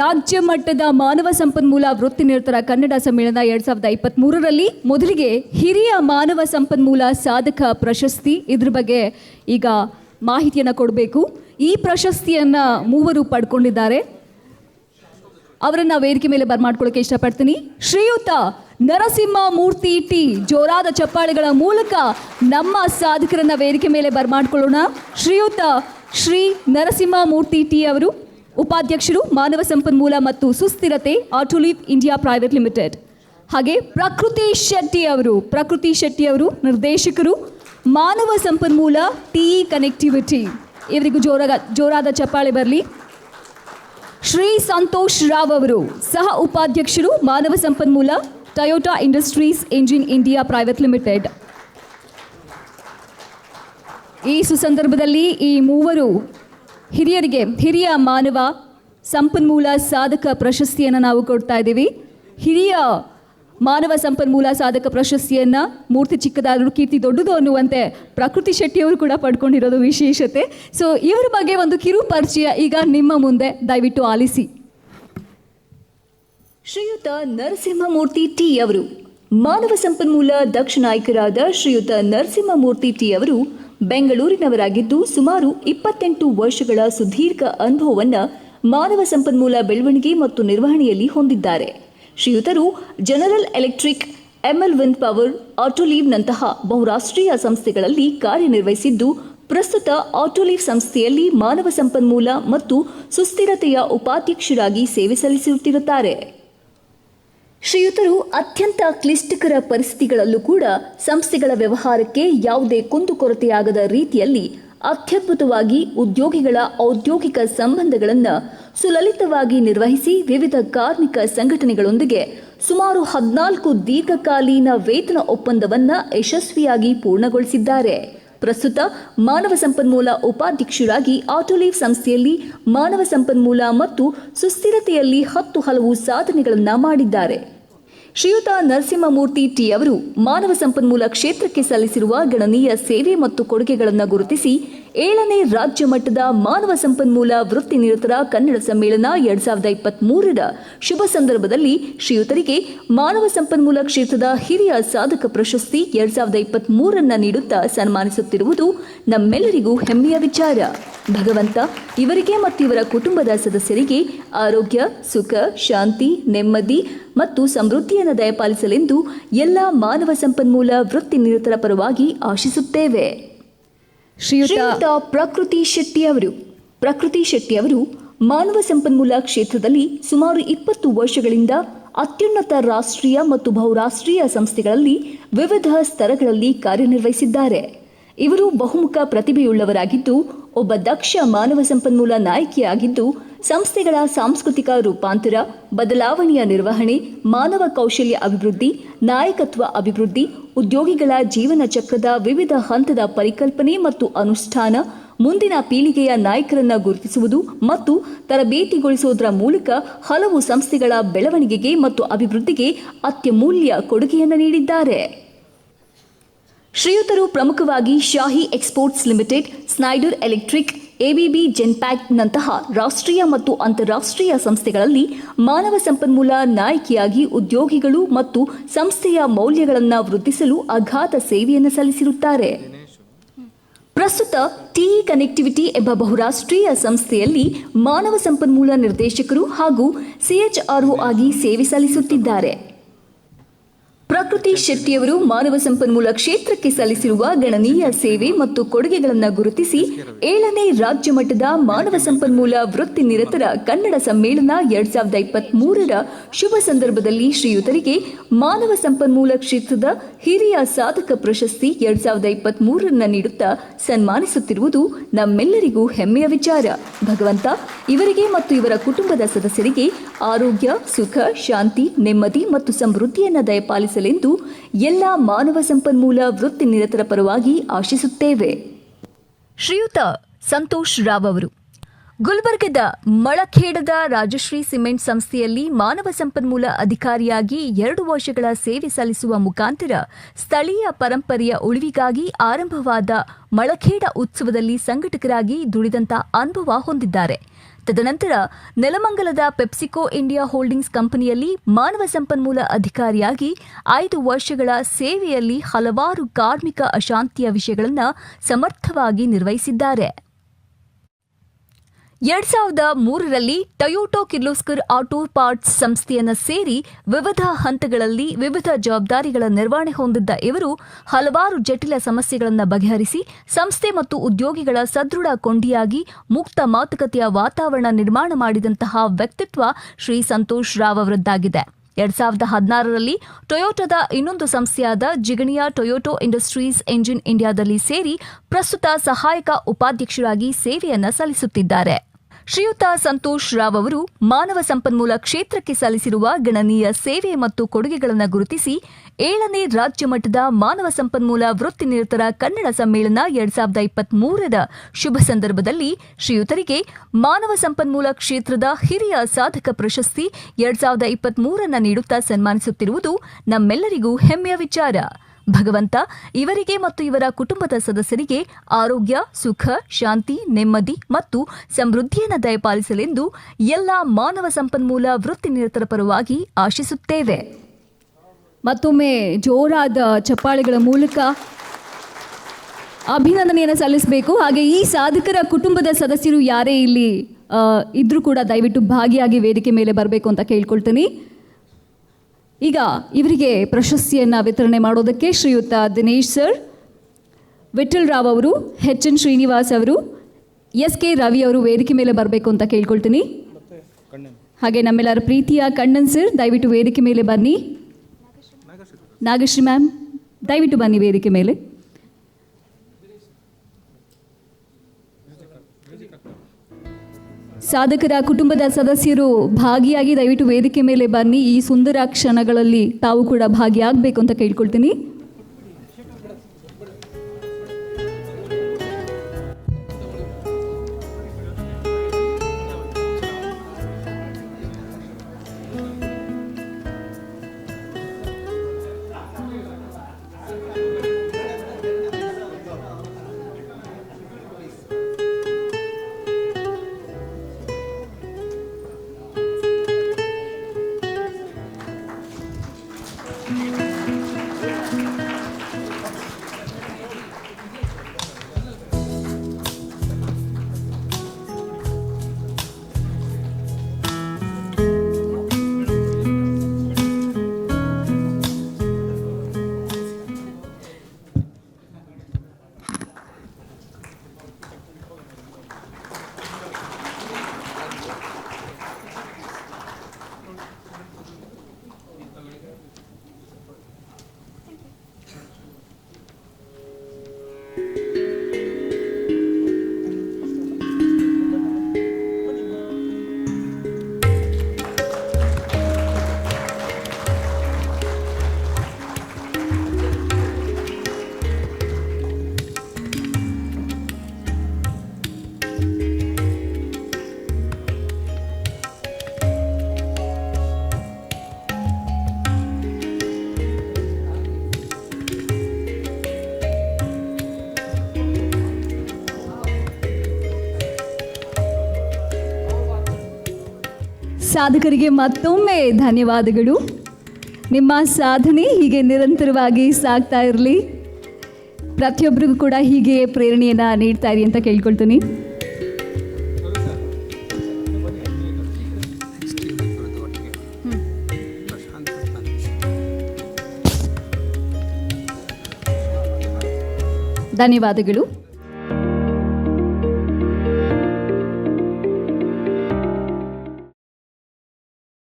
ರಾಜ್ಯ ಮಟ್ಟದ ಮಾನವ ಸಂಪನ್ಮೂಲ ವೃತ್ತಿ ನಿರತರ ಕನ್ನಡ ಸಮ್ಮೇಳನ ಎರಡ್ ಸಾವಿರದ ಇಪ್ಪತ್ತ್ ಮೂರರಲ್ಲಿ ಮೊದಲಿಗೆ ಹಿರಿಯ ಮಾನವ ಸಂಪನ್ಮೂಲ ಸಾಧಕ ಪ್ರಶಸ್ತಿ. ಇದ್ರ ಬಗ್ಗೆ ಈಗ ಮಾಹಿತಿಯನ್ನು ಕೊಡಬೇಕು. ಈ ಪ್ರಶಸ್ತಿಯನ್ನು ಮೂವರು ಪಡ್ಕೊಂಡಿದ್ದಾರೆ. ಅವರನ್ನು ವೇದಿಕೆ ಮೇಲೆ ಬರ್ಮಾಡ್ಕೊಳ್ಳೋಕೆ ಇಷ್ಟಪಡ್ತೀನಿ. ಶ್ರೀಯುತ ನರಸಿಂಹ ಮೂರ್ತಿ ಟಿ. ಜೋರಾದ ಚಪ್ಪಾಳೆಗಳ ಮೂಲಕ ನಮ್ಮ ಸಾಧಕರನ್ನ ವೇದಿಕೆ ಮೇಲೆ ಬರ್ಮಾಡ್ಕೊಳ್ಳೋಣ ಶ್ರೀಯುತ ಶ್ರೀ ನರಸಿಂಹ ಮೂರ್ತಿ ಟಿ ಅವರು. ಉಪಾಧ್ಯಕ್ಷರು ಮಾನವ ಸಂಪನ್ಮೂಲ ಮತ್ತು ಸುಸ್ಥಿರತೆ ಆಟೋಲಿಫ್ ಇಂಡಿಯಾ ಪ್ರೈವೇಟ್ ಲಿಮಿಟೆಡ್. ಹಾಗೆ ಪ್ರಕೃತಿ ಶೆಟ್ಟಿ ಅವರು, ಪ್ರಕೃತಿ ಶೆಟ್ಟಿ ಅವರು ನಿರ್ದೇಶಕರು, ಮಾನವ ಸಂಪನ್ಮೂಲ ಟಿ ಕನೆಕ್ಟಿವಿಟಿ. ಇವರಿಗೂ ಜೋರಾಗ, ಜೋರಾದ ಚಪ್ಪಾಳೆ ಬರಲಿ. ಶ್ರೀ ಸಂತೋಷ್ ರಾವ್ ಅವರು, ಸಹ ಉಪಾಧ್ಯಕ್ಷರು ಮಾನವ ಸಂಪನ್ಮೂಲ Toyota Industries engine India private limited ಈ ಸುಸಂದರ್ಭದಲ್ಲಿ ಈ ಮೂವರು ಹಿರಿಯರಿಗೆ ಹಿರಿಯ ಮಾನವ ಸಂಪನ್ಮೂಲ ಸಾಧಕ ಪ್ರಶಸ್ತಿಯನ್ನು ನಾವು ಕೊಡ್ತಾ ಇದ್ದೀವಿ. ಹಿರಿಯ ಮಾನವ ಸಂಪನ್ಮೂಲ ಸಾಧಕ ಪ್ರಶಸ್ತಿಯನ್ನು ಮೂರ್ತಿ ಚಿಕ್ಕದಾದರೂ ಕೀರ್ತಿ ದೊಡ್ಡದು ಅನ್ನುವಂತೆ ಪ್ರಕೃತಿ ಶೆಟ್ಟಿಯವರು ಕೂಡ ಪಡ್ಕೊಂಡಿರೋದು ವಿಶೇಷತೆ. ಸೊ ಇವರ ಬಗ್ಗೆ ಒಂದು ಕಿರು ಪರಿಚಯ ಈಗ ನಿಮ್ಮ ಮುಂದೆ ದಯವಿಟ್ಟು ಆಲಿಸಿ. ಶ್ರೀಯುತ ನರಸಿಂಹಮೂರ್ತಿ ಟಿ ಅವರು ಮಾನವ ಸಂಪನ್ಮೂಲ ದಕ್ಷ ನಾಯಕರಾದ ಶ್ರೀಯುತ ನರಸಿಂಹಮೂರ್ತಿ ಟಿ ಅವರು ಬೆಂಗಳೂರಿನವರಾಗಿದ್ದು ಸುಮಾರು ಇಪ್ಪತ್ತೆಂಟು ವರ್ಷಗಳ ಸುದೀರ್ಘ ಅನುಭವವನ್ನು ಮಾನವ ಸಂಪನ್ಮೂಲ ಬೆಳವಣಿಗೆ ಮತ್ತು ನಿರ್ವಹಣೆಯಲ್ಲಿ ಹೊಂದಿದ್ದಾರೆ. ಶ್ರೀಯುತರು General Electric ML wind power ಆಟೋಲೀವ್ನಂತಹ ಬಹುರಾಷ್ಟ್ರೀಯ ಸಂಸ್ಥೆಗಳಲ್ಲಿ ಕಾರ್ಯನಿರ್ವಹಿಸಿದ್ದು, ಪ್ರಸ್ತುತ ಆಟೋಲೀವ್ ಸಂಸ್ಥೆಯಲ್ಲಿ ಮಾನವ ಸಂಪನ್ಮೂಲ ಮತ್ತು ಸುಸ್ಥಿರತೆಯ ಉಪಾಧ್ಯಕ್ಷರಾಗಿ ಸೇವೆ ಸಲ್ಲಿಸುತ್ತಿರುತ್ತಾರೆ. ಶ್ರೀಯುತರು ಅತ್ಯಂತ ಕ್ಲಿಷ್ಟಕರ ಪರಿಸ್ಥಿತಿಗಳಲ್ಲೂ ಕೂಡ ಸಂಸ್ಥೆಗಳ ವ್ಯವಹಾರಕ್ಕೆ ಯಾವುದೇ ಕುಂದುಕೊರತೆಯಾಗದ ರೀತಿಯಲ್ಲಿ ಅತ್ಯದ್ಭುತವಾಗಿ ಉದ್ಯೋಗಿಗಳ ಔದ್ಯೋಗಿಕ ಸಂಬಂಧಗಳನ್ನು ಸುಲಲಿತವಾಗಿ ನಿರ್ವಹಿಸಿ ವಿವಿಧ ಕಾರ್ಮಿಕ ಸಂಘಟನೆಗಳೊಂದಿಗೆ ಸುಮಾರು ಹದಿನಾಲ್ಕು ದೀರ್ಘಕಾಲೀನ ವೇತನ ಒಪ್ಪಂದವನ್ನು ಯಶಸ್ವಿಯಾಗಿ ಪೂರ್ಣಗೊಳಿಸಿದ್ದಾರೆ. ಪ್ರಸ್ತುತ ಮಾನವ ಸಂಪನ್ಮೂಲ ಉಪಾಧ್ಯಕ್ಷರಾಗಿ ಆಟೋಲೀವ್ ಸಂಸ್ಥೆಯಲ್ಲಿ ಮಾನವ ಸಂಪನ್ಮೂಲ ಮತ್ತು ಸುಸ್ಥಿರತೆಯಲ್ಲಿ ಹತ್ತು ಹಲವು ಸಾಧನೆಗಳನ್ನು ಮಾಡಿದ್ದಾರೆ. ಶ್ರೀಯುತ ನರಸಿಂಹಮೂರ್ತಿ ಟಿ ಅವರು ಮಾನವ ಸಂಪನ್ಮೂಲ ಕ್ಷೇತ್ರಕ್ಕೆ ಸಲ್ಲಿಸಿರುವ ಗಣನೀಯ ಸೇವೆ ಮತ್ತು ಕೊಡುಗೆಗಳನ್ನು ಗುರುತಿಸಿ ಏಳನೇ ರಾಜ್ಯ ಮಟ್ಟದ ಮಾನವ ಸಂಪನ್ಮೂಲ ವೃತ್ತಿ ನಿರತರ ಕನ್ನಡ ಸಮ್ಮೇಳನ ಎರಡ್ ಸಾವಿರದ ಇಪ್ಪತ್ತ್ ಮೂರರ ಶುಭ ಸಂದರ್ಭದಲ್ಲಿ ಶ್ರೀಯುತರಿಗೆ ಮಾನವ ಸಂಪನ್ಮೂಲ ಕ್ಷೇತ್ರದ ಹಿರಿಯ ಸಾಧಕ ಪ್ರಶಸ್ತಿ ಎರಡ್ ಸಾವಿರದ ಇಪ್ಪತ್ತ್ ಮೂರನ್ನ ನೀಡುತ್ತಾ ಸನ್ಮಾನಿಸುತ್ತಿರುವುದು ನಮ್ಮೆಲ್ಲರಿಗೂ ಹೆಮ್ಮೆಯ ವಿಚಾರ. ಭಗವಂತ ಇವರಿಗೆ ಮತ್ತು ಇವರ ಕುಟುಂಬದ ಸದಸ್ಯರಿಗೆ ಆರೋಗ್ಯ ಸುಖ ಶಾಂತಿ ನೆಮ್ಮದಿ ಮತ್ತು ಸಮೃದ್ಧಿಯನ್ನು ದಯಪಾಲಿಸಲೆಂದು ಎಲ್ಲ ಮಾನವ ಸಂಪನ್ಮೂಲ ವೃತ್ತಿ ನಿರತರ ಪರವಾಗಿ ಆಶಿಸುತ್ತೇವೆ. ಶ್ರೀಯುತ ಪ್ರಕೃತಿ ಶೆಟ್ಟಿ ಅವರು ಪ್ರಕೃತಿ ಶೆಟ್ಟಿ ಅವರು ಮಾನವ ಸಂಪನ್ಮೂಲ ಕ್ಷೇತ್ರದಲ್ಲಿ ಸುಮಾರು ಇಪ್ಪತ್ತು ವರ್ಷಗಳಿಂದ ಅತ್ಯುನ್ನತ ರಾಷ್ಟ್ರೀಯ ಮತ್ತು ಬಹುರಾಷ್ಟ್ರೀಯ ಸಂಸ್ಥೆಗಳಲ್ಲಿ ವಿವಿಧ ಸ್ತರಗಳಲ್ಲಿ ಕಾರ್ಯನಿರ್ವಹಿಸಿದ್ದಾರೆ. ಇವರು ಬಹುಮುಖ ಪ್ರತಿಭೆಯುಳ್ಳವರಾಗಿದ್ದು ಒಬ್ಬ ದಕ್ಷ ಮಾನವ ಸಂಪನ್ಮೂಲ ನಾಯಕಿಯಾಗಿದ್ದು, ಸಂಸ್ಥೆಗಳ ಸಾಂಸ್ಕೃತಿಕ ರೂಪಾಂತರ, ಬದಲಾವಣೆಯ ನಿರ್ವಹಣೆ, ಮಾನವ ಕೌಶಲ್ಯ ಅಭಿವೃದ್ಧಿ, ನಾಯಕತ್ವ ಅಭಿವೃದ್ಧಿ, ಉದ್ಯೋಗಿಗಳ ಜೀವನ ಚಕ್ರದ ವಿವಿಧ ಹಂತದ ಪರಿಕಲ್ಪನೆ ಮತ್ತು ಅನುಷ್ಠಾನ, ಮುಂದಿನ ಪೀಳಿಗೆಯ ನಾಯಕರನ್ನು ಗುರುತಿಸುವುದು ಮತ್ತು ತರಬೇತಿಗೊಳಿಸುವುದರ ಮೂಲಕ ಹಲವು ಸಂಸ್ಥೆಗಳ ಬೆಳವಣಿಗೆಗೆ ಮತ್ತು ಅಭಿವೃದ್ಧಿಗೆ ಅತ್ಯಮೂಲ್ಯ ಕೊಡುಗೆಯನ್ನು ನೀಡಿದ್ದಾರೆ. ಶ್ರೀಯುತರು ಪ್ರಮುಖವಾಗಿ Shahi Exports Limited, Schneider Electric, ABB ಜೆನ್ಪ್ಯಾಕ್ನಂತಹ ರಾಷ್ಟ್ರೀಯ ಮತ್ತು ಅಂತಾರಾಷ್ಟ್ರೀಯ ಸಂಸ್ಥೆಗಳಲ್ಲಿ ಮಾನವ ಸಂಪನ್ಮೂಲ ನಾಯಕಿಯಾಗಿ ಉದ್ಯೋಗಿಗಳು ಮತ್ತು ಸಂಸ್ಥೆಯ ಮೌಲ್ಯಗಳನ್ನು ವೃದ್ಧಿಸಲು ಅಗಾಧ ಸೇವೆಯನ್ನು ಸಲ್ಲಿಸಿರುತ್ತಾರೆ. ಪ್ರಸ್ತುತ ಟಿಇ ಕನೆಕ್ಟಿವಿಟಿ ಎಂಬ ಬಹುರಾಷ್ಟ್ರೀಯ ಸಂಸ್ಥೆಯಲ್ಲಿ ಮಾನವ ಸಂಪನ್ಮೂಲ ನಿರ್ದೇಶಕರು ಹಾಗೂ ಸಿಎಚ್ಆರ್ಒ ಆಗಿ ಸೇವೆ ಸಲ್ಲಿಸುತ್ತಿದ್ದಾರೆ. ಪ್ರಕೃತಿ ಶೆಟ್ಟಿಯವರು ಮಾನವ ಸಂಪನ್ಮೂಲ ಕ್ಷೇತ್ರಕ್ಕೆ ಸಲ್ಲಿಸಿರುವ ಗಣನೀಯ ಸೇವೆ ಮತ್ತು ಕೊಡುಗೆಗಳನ್ನು ಗುರುತಿಸಿ ಏಳನೇ ರಾಜ್ಯ ಮಟ್ಟದ ಮಾನವ ಸಂಪನ್ಮೂಲ ವೃತ್ತಿ ನಿರತರ ಕನ್ನಡ ಸಮ್ಮೇಳನ ಎರಡ್ ಸಾವಿರದ ಇಪ್ಪತ್ತ್ ಮೂರರ ಶುಭ ಸಂದರ್ಭದಲ್ಲಿ ಶ್ರೀಯುತರಿಗೆ ಮಾನವ ಸಂಪನ್ಮೂಲ ಕ್ಷೇತ್ರದ ಹಿರಿಯ ಸಾಧಕ ಪ್ರಶಸ್ತಿ ಎರಡ್ ಸಾವಿರದ ಇಪ್ಪತ್ತ್ ಮೂರನ್ನ ನೀಡುತ್ತಾ ಸನ್ಮಾನಿಸುತ್ತಿರುವುದು ನಮ್ಮೆಲ್ಲರಿಗೂ ಹೆಮ್ಮೆಯ ವಿಚಾರ. ಭಗವಂತ, ಇವರಿಗೆ ಮತ್ತು ಇವರ ಕುಟುಂಬದ ಸದಸ್ಯರಿಗೆ ಆರೋಗ್ಯ, ಸುಖ, ಶಾಂತಿ, ನೆಮ್ಮದಿ ಮತ್ತು ಸಮೃದ್ಧಿಯನ್ನು ದಯಪಾಲಿಸಲೆಂದು ಎಲ್ಲ ಮಾನವ ಸಂಪನ್ಮೂಲ ವೃತ್ತಿ ನಿರತರ ಪರವಾಗಿ ಆಶಿಸುತ್ತೇವೆ. ಶ್ರೀಯುತ ಸಂತೋಷ್ ರಾವ್ ಅವರು, ಗುಲ್ಬರ್ಗದ ಮಳಖೇಡದ ರಾಜಶ್ರೀ ಸಿಮೆಂಟ್ ಸಂಸ್ಥೆಯಲ್ಲಿ ಮಾನವ ಸಂಪನ್ಮೂಲ ಅಧಿಕಾರಿಯಾಗಿ ಎರಡು ವರ್ಷಗಳ ಸೇವೆ ಸಲ್ಲಿಸುವ ಮುಖಾಂತರ ಸ್ಥಳೀಯ ಪರಂಪರೆಯ ಉಳಿವಿಗಾಗಿ ಆರಂಭವಾದ ಮಳಖೇಡ ಉತ್ಸವದಲ್ಲಿ ಸಂಘಟಕರಾಗಿ ದುಡಿದಂತ ಅನುಭವ ಹೊಂದಿದ್ದಾರೆ. ತದನಂತರ ನೆಲಮಂಗಲದ ಪೆಪ್ಸಿಕೋ ಇಂಡಿಯಾ ಹೋಲ್ಡಿಂಗ್ಸ್ ಕಂಪನಿಯಲ್ಲಿ ಮಾನವ ಸಂಪನ್ಮೂಲ ಅಧಿಕಾರಿಯಾಗಿ ಐದು ವರ್ಷಗಳ ಸೇವೆಯಲ್ಲಿ ಹಲವಾರು ಕಾರ್ಮಿಕ ಅಶಾಂತಿಯ ವಿಷಯಗಳನ್ನು ಸಮರ್ಥವಾಗಿ ನಿರ್ವಹಿಸಿದ್ದಾರೆ. ಎರಡ್ ಸಾವಿರದ ಮೂರರಲ್ಲಿ ಟೊಯೋಟೋ ಕಿರ್ಲೋಸ್ಕರ್ ಆಟೋ ಪಾರ್ಟ್ಸ್ ಸಂಸ್ಥೆಯನ್ನು ಸೇರಿ ವಿವಿಧ ಹಂತಗಳಲ್ಲಿ ವಿವಿಧ ಜವಾಬ್ದಾರಿಗಳ ನಿರ್ವಹಣೆ ಹೊಂದಿದ್ದ ಇವರು ಹಲವಾರು ಜಟಿಲ ಸಮಸ್ಯೆಗಳನ್ನು ಬಗೆಹರಿಸಿ ಸಂಸ್ಥೆ ಮತ್ತು ಉದ್ಯೋಗಿಗಳ ಸದೃಢ ಕೊಂಡಿಯಾಗಿ ಮುಕ್ತ ಮಾತುಕತೆಯ ವಾತಾವರಣ ನಿರ್ಮಾಣ ಮಾಡಿದಂತಹ ವ್ಯಕ್ತಿತ್ವ ಶ್ರೀ ಸಂತೋಷ್ ರಾವ್ ಅವರದ್ದಾಗಿದೆ. ಎರಡ್ ಸಾವಿರದ ಹದಿನಾರರಲ್ಲಿ ಟೊಯೋಟೋದ ಇನ್ನೊಂದು ಸಂಸ್ಥೆಯಾದ ಜಿಗಣಿಯಾ ಟೊಯೋಟೋ ಇಂಡಸ್ಟ್ರೀಸ್ ಎಂಜಿನ್ ಇಂಡಿಯಾದಲ್ಲಿ ಸೇರಿ ಪ್ರಸ್ತುತ ಸಹಾಯಕ ಉಪಾಧ್ಯಕ್ಷರಾಗಿ ಸೇವೆಯನ್ನು ಸಲ್ಲಿಸುತ್ತಿದ್ದಾರೆ. ಶ್ರೀಯುತ ಸಂತೋಷ್ ರಾವ್ ಅವರು ಮಾನವ ಸಂಪನ್ಮೂಲ ಕ್ಷೇತ್ರಕ್ಕೆ ಸಲ್ಲಿಸಿರುವ ಗಣನೀಯ ಸೇವೆ ಮತ್ತು ಕೊಡುಗೆಗಳನ್ನು ಗುರುತಿಸಿ ಏಳನೇ ರಾಜ್ಯ ಮಟ್ಟದ ಮಾನವ ಸಂಪನ್ಮೂಲ ವೃತ್ತಿನಿರತರ ಕನ್ನಡ ಸಮ್ಮೇಳನ ಎರಡ್ ಸಾವಿರದ ಇಪ್ಪತ್ತ್ ಮೂರರ ಶುಭ ಸಂದರ್ಭದಲ್ಲಿ ಶ್ರೀಯುತರಿಗೆ ಮಾನವ ಸಂಪನ್ಮೂಲ ಕ್ಷೇತ್ರದ ಹಿರಿಯ ಸಾಧಕ ಪ್ರಶಸ್ತಿ ಎರಡ್ ಸಾವಿರದ ಇಪ್ಪತ್ತ್ ಮೂರನ್ನ ನೀಡುತ್ತಾ ಸನ್ಮಾನಿಸುತ್ತಿರುವುದು ನಮ್ಮೆಲ್ಲರಿಗೂ ಹೆಮ್ಮೆಯ ವಿಚಾರ. ಭಗವಂತ, ಇವರಿಗೆ ಮತ್ತು ಇವರ ಕುಟುಂಬದ ಸದಸ್ಯರಿಗೆ ಆರೋಗ್ಯ, ಸುಖ, ಶಾಂತಿ, ನೆಮ್ಮದಿ ಮತ್ತು ಸಮೃದ್ಧಿಯನ್ನು ದಯಪಾಲಿಸಲೆಂದು ಎಲ್ಲ ಮಾನವ ಸಂಪನ್ಮೂಲ ವೃತ್ತಿನಿರತರ ಪರವಾಗಿ ಆಶಿಸುತ್ತೇವೆ. ಮತ್ತೊಮ್ಮೆ ಜೋರಾದ ಚಪ್ಪಾಳೆಗಳ ಮೂಲಕ ಅಭಿನಂದನೆಯನ್ನು ಸಲ್ಲಿಸಬೇಕು. ಹಾಗೆ ಈ ಸಾಧಕರ ಕುಟುಂಬದ ಸದಸ್ಯರು ಯಾರೇ ಇಲ್ಲಿ ಇದ್ರೂ ಕೂಡ ದಯವಿಟ್ಟು ಭಾಗಿಯಾಗಿ ವೇದಿಕೆ ಮೇಲೆ ಬರಬೇಕು ಅಂತ ಕೇಳ್ಕೊಳ್ತೀನಿ. ಈಗ ಇವರಿಗೆ ಪ್ರಶಸ್ತಿಯನ್ನು ವಿತರಣೆ ಮಾಡೋದಕ್ಕೆ ಶ್ರೀಯುತ ದಿನೇಶ್ ಸರ್ ವಿಠಲ್ ರಾವ್ ಅವರು, ಎಚ್ ಎನ್ ಶ್ರೀನಿವಾಸ್ ಅವರು, ಎಸ್ ಕೆ ರವಿ ಅವರು ವೇದಿಕೆ ಮೇಲೆ ಬರಬೇಕು ಅಂತ ಕೇಳ್ಕೊಳ್ತೀನಿ. ಹಾಗೆ ನಮ್ಮೆಲ್ಲರ ಪ್ರೀತಿಯ ಕಣ್ಣನ್ ಸರ್, ದಯವಿಟ್ಟು ವೇದಿಕೆ ಮೇಲೆ ಬನ್ನಿ. ನಾಗಶ್ರೀ ಮ್ಯಾಮ್, ದಯವಿಟ್ಟು ಬನ್ನಿ ವೇದಿಕೆ ಮೇಲೆ. ಸಾಧಕರ ಕುಟುಂಬದ ಸದಸ್ಯರು ಭಾಗಿಯಾಗಿ ದಯವಿಟ್ಟು ವೇದಿಕೆ ಮೇಲೆ ಬನ್ನಿ. ಈ ಸುಂದರ ಕ್ಷಣಗಳಲ್ಲಿ ತಾವು ಕೂಡ ಭಾಗಿಯಾಗಬೇಕು ಅಂತ ಕೇಳ್ಕೊಳ್ತೀನಿ. ಸಾಧಕರಿಗೆ ಮತ್ತೊಮ್ಮೆ ಧನ್ಯವಾದಗಳು. ನಿಮ್ಮ ಸಾಧನೆ ಹೀಗೆ ನಿರಂತರವಾಗಿ ಸಾಗ್ತಾ ಇರಲಿ. ಪ್ರತಿಯೊಬ್ಬರಿಗೂ ಕೂಡ ಹೀಗೆ ಪ್ರೇರಣೆಯನ್ನು ನೀಡ್ತಾ ಇರಿ ಅಂತ ಕೇಳ್ಕೊಳ್ತೀನಿ. ಧನ್ಯವಾದಗಳು.